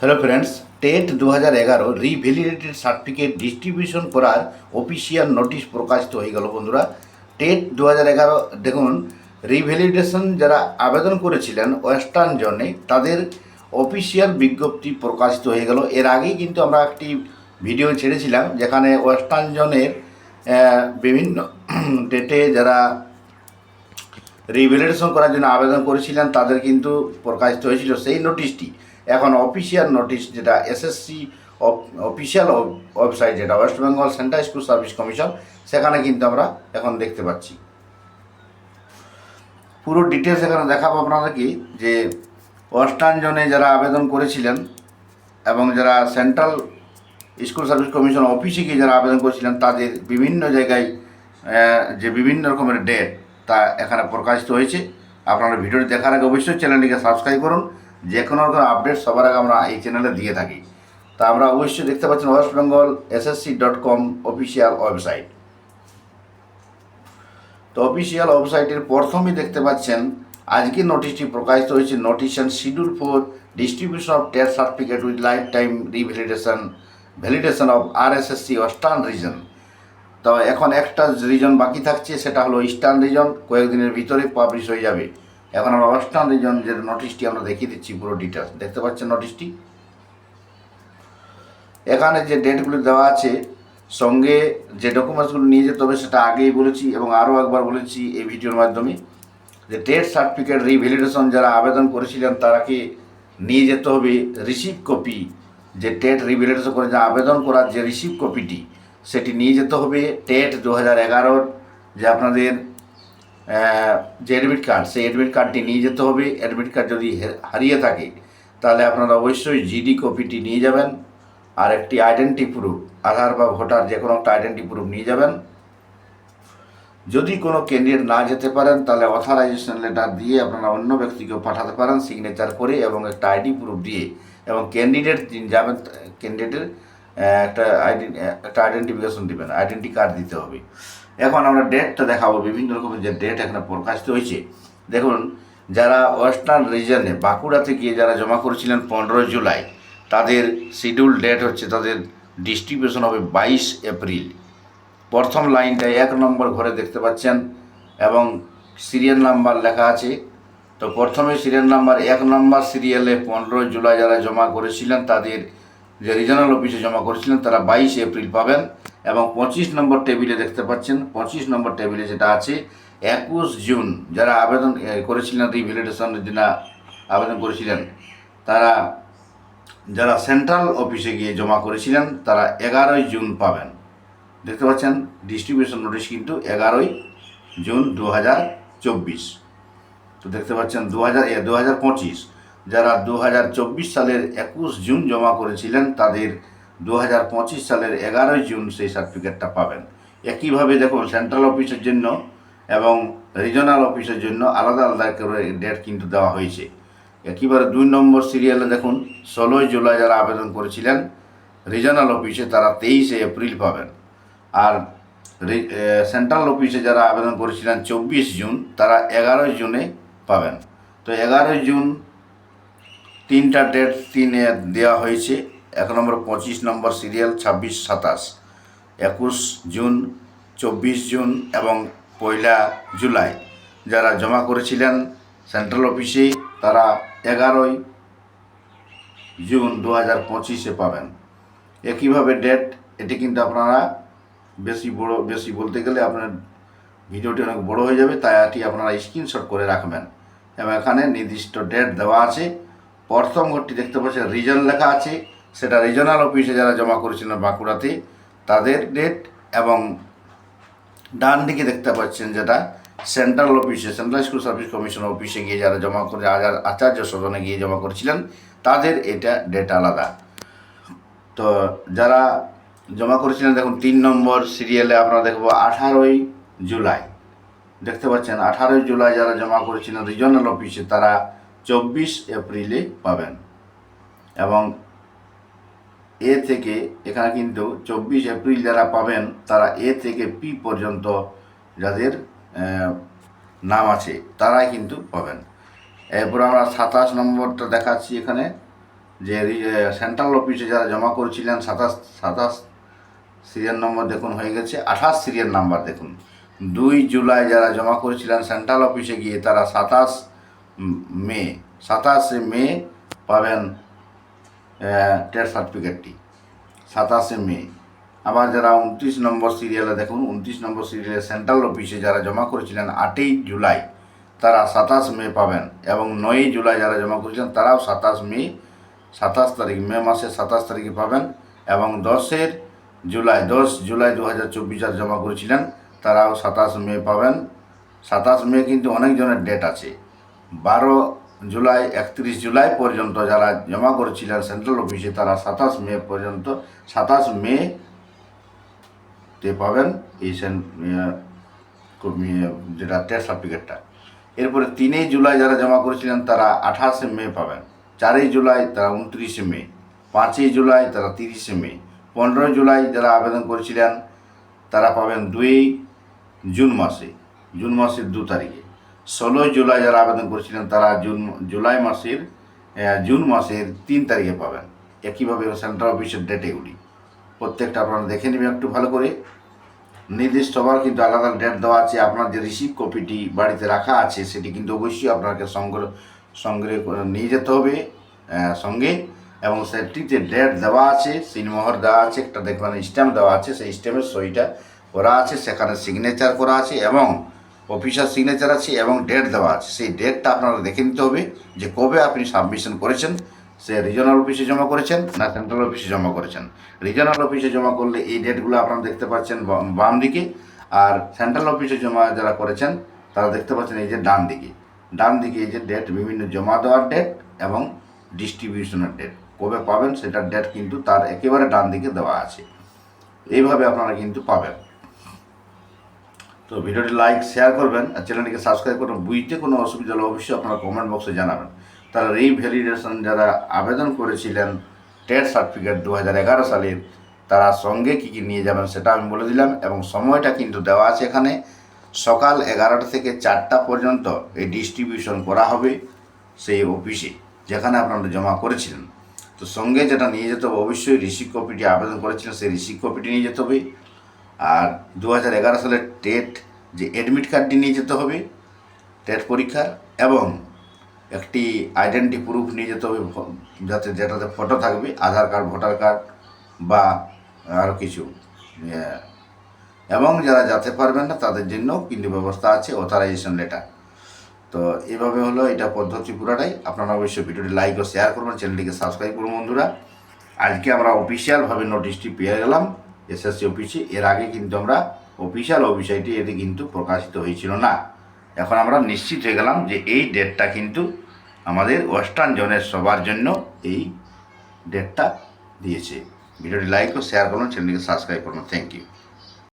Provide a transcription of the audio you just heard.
Hello friends TET দু হাজার এগারো রিভ্যালিডেটেড সার্টিফিকেট ডিস্ট্রিবিউশন করার অফিসিয়াল নোটিশ প্রকাশিত হয়ে গেল বন্ধুরা। টেট দু হাজার এগারো, দেখুন, রিভ্যালিডেশন যারা আবেদন করেছিলেন ওয়েস্টার্ন জোনে, তাদের অফিসিয়াল বিজ্ঞপ্তি প্রকাশিত হয়ে গেল। এর আগেই কিন্তু আমরা একটি ভিডিও ছেড়েছিলাম, যেখানে ওয়েস্টার্ন জোনের বিভিন্ন ডেটে যারা রিভ্যালিডেশন করার জন্য আবেদন করেছিলেন, তাদের কিন্তু প্রকাশিত হয়েছিল সেই নোটিশটি। এখন অফিসিয়াল নোটিশ যেটা এসএসসি অফিসিয়াল ওয়েবসাইট যেটা West Bengal central school service commission সেখানে কিন্তু আমরা এখন দেখতে পাচ্ছি। পুরো ডিটেলস এখানে দেখাবো আপনাদেরকে যে ওয়েস্টার্ন জোনে যারা আবেদন করেছিলেন এবং যারা সেন্ট্রাল স্কুল সার্ভিস কমিশন অফিসে গিয়ে যারা আবেদন করেছিলেন, তাদের বিভিন্ন জায়গায় যে বিভিন্ন রকমের ডেট তা এখানে প্রকাশিত হয়েছে। আপনারা ভিডিওটি দেখার আগে অবশ্যই চ্যানেলটিকে সাবস্ক্রাইব করুন। যে কোনো রকম আপডেট সবার আগে আমরা এই চ্যানেলে দিয়ে থাকি। তা আমরা অবশ্যই দেখতে পাচ্ছেন West Bengal SSC dot com official website তো অফিসিয়াল ওয়েবসাইটের প্রথমেই দেখতে পাচ্ছেন, আজকে নোটিশটি প্রকাশিত হয়েছে notice and schedule for distribution of test certificate with life time revalidation validation of R S S C western region তো এখন একটা রিজন বাকি থাকছে, সেটা হলো ইস্টার্ন রিজন কয়েকদিনের ভিতরে পাবলিশ হয়ে যাবে। এখন আমরা ওয়েস্টার্ন রিজন যে নোটিশটি আমরা দেখিয়ে দিচ্ছি, পুরো ডিটেলস দেখতে পাচ্ছেন নোটিশটি এখানে যে ডেটগুলো দেওয়া আছে, সঙ্গে যে ডকুমেন্টসগুলো নিয়ে যেতে হবে সেটা আগেই বলেছি এবং আরও একবার বলেছি এই ভিডিওর মাধ্যমে যে টেট সার্টিফিকেট রিভ্যালিডেশন যারা আবেদন করেছিলেন তারাকে নিয়ে যেতে হবে রিসিভ কপি যে টেট রিভ্যালিডেশন করে যে আবেদন করার যে রিসিভ কপিটি সেটি নিয়ে যেতে হবে। টেট দু হাজার এগারোর যে আপনাদের যে অ্যাডমিট কার্ড সেই অ্যাডমিট কার্ডটি নিয়ে যেতে হবে। অ্যাডমিট কার্ড যদি হারিয়ে থাকে, তাহলে আপনারা অবশ্যই জিডি কপিটি নিয়ে যাবেন আর একটি আইডেন্টি প্রুফ আধার বা ভোটার যে কোনো একটা আইডেন্টি প্রুফ নিয়ে যাবেন। যদি কোনো ক্যান্ডিডেট না যেতে পারেন, তাহলে অথরাইজেশন লেটার দিয়ে আপনারা অন্য ব্যক্তিকে পাঠাতে পারেন সিগনেচার করে এবং একটা আইডি প্রুফ দিয়ে এবং ক্যান্ডিডেট যাবেন ক্যান্ডিডেটের একটা আইডি একটা আইডেন্টিফিকেশন দিবেন আইডেন্টি কার্ড দিতে হবে। এখন আমরা ডেটটা দেখাবো, বিভিন্ন রকমের যে ডেট এখানে প্রকাশিত হয়েছে। দেখুন, যারা ওয়েস্টার্ন রিজনে বাঁকুড়াতে গিয়ে যারা জমা করেছিলেন পনেরো জুলাই, তাদের শিডিউল ডেট হচ্ছে তাদের ডিস্ট্রিবিউশন হবে বাইশ এপ্রিল। প্রথম লাইনটায় এক নম্বর ঘরে দেখতে পাচ্ছেন, এবং সিরিয়াল নাম্বার লেখা আছে। তো প্রথমে সিরিয়াল নাম্বার এক নম্বর সিরিয়ালে পনেরো জুলাই যারা জমা করেছিলেন, তাদের যে রিজনাল অফিসে জমা করেছিলেন, তারা বাইশ এপ্রিল পাবেন এবং পঁচিশ নম্বর টেবিলে দেখতে পাচ্ছেন, পঁচিশ নম্বর টেবিলে যেটা আছে, একুশ জুন যারা আবেদন করেছিলেন রিভ্যালিডেশনের জন্য আবেদন করেছিলেন, তারা যারা সেন্ট্রাল অফিসে গিয়ে জমা করেছিলেন, তারা এগারোই জুন পাবেন। দেখতে পাচ্ছেন ডিস্ট্রিবিউশন নোটিশ কিন্তু এগারোই জুন দু হাজার চব্বিশ। তো দেখতে পাচ্ছেন, দু হাজার দু হাজার পঁচিশ। যারা দু হাজার চব্বিশ সালের একুশ জুন জমা করেছিলেন, তাদের দু হাজার পঁচিশ সালের এগারোই জুন সেই সার্টিফিকেটটা পাবেন। একইভাবে দেখুন সেন্ট্রাল অফিসের জন্য এবং রিজনাল অফিসের জন্য আলাদা আলাদা করে ডেট কিন্তু দেওয়া হয়েছে। একেবারে দুই নম্বর সিরিয়ালে দেখুন, ষোলোই জুলাই যারা আবেদন করেছিলেন রিজনাল অফিসে তারা তেইশে এপ্রিল পাবেন। আর সেন্ট্রাল অফিসে যারা আবেদন করেছিলেন, চব্বিশ জুন, তারা এগারোই জুনে পাবেন। তো এগারোই জুন তিনটা ডেট তিনে দেওয়া হয়েছে। এক নম্বর পঁচিশ নম্বর সিরিয়াল ছাব্বিশ সাতাশ। একুশ জুন, চব্বিশ জুন এবং পয়লা জুলাই। যারা জমা করেছিলেন সেন্ট্রাল অফিসে, তারা এগারোই জুন দু হাজার পঁচিশে পাবেন। একইভাবে ডেট, এটি কিন্তু আপনারা বেশি বড়, বেশি বলতে গেলে আপনার ভিডিওটি অনেক বড় হয়ে যাবে, তাই এটি আপনারা স্ক্রিনশট করে রাখবেন। এবং এখানে নির্দিষ্ট ডেট দেওয়া আছে। প্রথম ঘরটি দেখতে পাচ্ছেন রিজন লেখা আছে। সেটা রিজনাল অফিসে যারা জমা করেছিলেন বাঁকুড়াতে, তাদের ডেট এবং ডান দিকে দেখতে পাচ্ছেন যেটা সেন্ট্রাল অফিসে সেন্ট্রাল স্কুল সার্ভিস কমিশন অফিসে গিয়ে যারা জমা করে আচার- আচার্য সদনে গিয়ে জমা করেছিলেন, তাদের এটা ডেট আলাদা। তো যারা জমা করেছিলেন, দেখুন, তিন নম্বর সিরিয়ালে আমরা দেখব আঠারোই জুলাই। দেখতে পাচ্ছেন, আঠারোই জুলাই যারা জমা করেছিলেন রিজনাল অফিসে তারা চব্বিশ এপ্রিলে পাবেন। এবং এ থেকে এখানে কিন্তু চব্বিশ এপ্রিল যারা পাবেন, তারা এ থেকে পি পর্যন্ত যাদের নাম আছে, তারাই কিন্তু পাবেন। এরপর আমরা সাতাশ নম্বরটা দেখাচ্ছি এখানে, যে সেন্ট্রাল অফিসে যারা জমা করেছিলেন, সাতাশ সাতাশ সিরিয়াল নম্বর দেখুন হয়ে গেছে, আঠাশ সিরিয়াল নাম্বার দেখুন। দুই জুলাই যারা জমা করেছিলেন, সেন্ট্রাল অফিসে গিয়ে তারা সাতাশ মে, সাতাশে মে পাবেন টেস্ট সার্টিফিকেটটি সাতাশে মে। আবার যারা উনত্রিশ নম্বর সিরিয়ালে দেখুন, উনত্রিশ নম্বর সিরিয়ালে সেন্ট্রাল অফিসে যারা জমা করেছিলেন, আটই জুলাই, তারা সাতাশ মে পাবেন এবং নয়ই জুলাই যারা জমা করেছিলেন, তারাও সাতাশ মে, সাতাশ তারিখ, মে মাসের সাতাশ তারিখে পাবেন এবং দশের জুলাই, দশ জুলাই দু হাজার চব্বিশ যারা জমা করেছিলেন, তারাও সাতাশ মে পাবেন। সাতাশ মে কিন্তু অনেকজনের ডেট আছে। বারো জুলাই, একত্রিশ জুলাই পর্যন্ত যারা জমা করেছিলেন সেন্ট্রাল অফিসে তারা সাতাশ মে পর্যন্ত, সাতাশ মে তে পাবেন এই যেটা টেস্ট সার্টিফিকেটটা এরপরে তিনই জুলাই যারা জমা করেছিলেন, তারা আঠাশে মে পাবেন। চারই জুলাই, তারা উনত্রিশে মে। পাঁচই জুলাই, তারা তিরিশে মে। পনেরোই জুলাই যারা আবেদন করেছিলেন, তারা পাবেন দুই জুন মাসে। জুন মাসের দু তারিখে। ষোলোই জুলাই যারা আবেদন করেছিলেন, তারা জুন, জুলাই মাসের জুন মাসের তিন তারিখে পাবেন। একইভাবে সেন্ট্রাল অফিসের ডেট এগুলি। প্রত্যেকটা আপনারা দেখে নেবেন একটু ভালো করে। নির্দিষ্ট হবার কিন্তু আলাদা ডেট দেওয়া আছে। আপনার যে রিসিভ কপিটি বাড়িতে রাখা আছে, সেটি কিন্তু অবশ্যই আপনাকে সংগ্রহ সংগ্রহ নিয়ে যেতে হবে সঙ্গে। এবং সেটিতে ডেট দেওয়া আছে সিনমোহর দেওয়া আছে, একটা দেখবেন স্ট্যাম্প দেওয়া আছে, সেই স্ট্যাম্পের সইটা করা আছে, সেখানে সিগনেচার করা আছে এবং অফিসার সিগনেচার আছে এবং ডেট দেওয়া আছে। সেই ডেটটা আপনারা দেখে নিতে হবে যে কবে আপনি সাবমিশন করেছেন। সে রিজনাল অফিসে জমা করেছেন না সেন্ট্রাল অফিসে জমা করেছেন। রিজনাল অফিসে জমা করলে এই ডেটগুলো আপনারা দেখতে পাচ্ছেন বাম- দিকে। আর সেন্ট্রাল অফিসে জমা যারা করেছেন, তারা দেখতে পাচ্ছেন এই যে ডান দিকে। ডান দিকে এই যে ডেট বিভিন্ন জমা দেওয়ার ডেট এবং ডিস্ট্রিবিউশনের ডেট কবে পাবেন সেটার ডেট কিন্তু তার একেবারে ডান দিকে দেওয়া আছে। এইভাবে আপনারা কিন্তু পাবেন। তো ভিডিওটি লাইক শেয়ার করবেন আর চ্যানেলটিকে সাবস্ক্রাইব করবেন বুঝতে কোনো অসুবিধা হলে অবশ্যই আপনারা কমেন্ট বক্সে জানাবেন। তারা রিভ্যালিডেশন যারা আবেদন করেছিলেন টেট সার্টিফিকেট দু হাজার এগারো সালের তারা সঙ্গে কী কী নিয়ে যাবেন সেটা আমি বলে দিলাম এবং সময়টা কিন্তু দেওয়া আছে এখানে। সকাল এগারোটা থেকে চারটা পর্যন্ত এই ডিস্ট্রিবিউশন করা হবে সেই অফিসে যেখানে আপনারা জমা করেছিলেন। তো সঙ্গে যেটা নিয়ে যেতে হবে, অবশ্যই রিসিভ কপিটি আবেদন করেছিলেন, সেই রিসিভ কপিটি নিয়ে যেতে হবে। আর দু হাজার এগারো সালের টেট যে অ্যাডমিট কার্ডটি নিয়ে যেতে হবে, টেট পরীক্ষার, এবং একটি আইডেন্টি প্রুফ নিয়ে যেতে হবে, যাতে যেটাতে ফটো থাকবে, আধার কার্ড ভোটার কার্ড বা আরও কিছু এবং যারা যেতে পারবেন না, তাদের জন্য কিন্তু ব্যবস্থা আছে অথরাইজেশন লেটার তো এভাবে হলো এটা পদ্ধতি পুরাটাই। আপনারা অবশ্যই ভিডিওটি লাইক ও শেয়ার করবেন চ্যানেলটিকে সাবস্ক্রাইব করুন বন্ধুরা। আজকে আমরা অফিসিয়ালভাবে নোটিশটি পেয়ে গেলাম। এসএসসি অফিসে, এর আগে কিন্তু আমরা অফিসিয়াল ওয়েবসাইটে এটি কিন্তু প্রকাশিত হয়েছিল না। এখন আমরা নিশ্চিত হয়ে গেলাম যে এই ডেটটা কিন্তু আমাদের ওয়েস্টার্ন জোনের সবার জন্য এই ডেটটা দিয়েছে। ভিডিওটি লাইক ও শেয়ার করুন চ্যানেলটিকে সাবস্ক্রাইব করুন। Thank you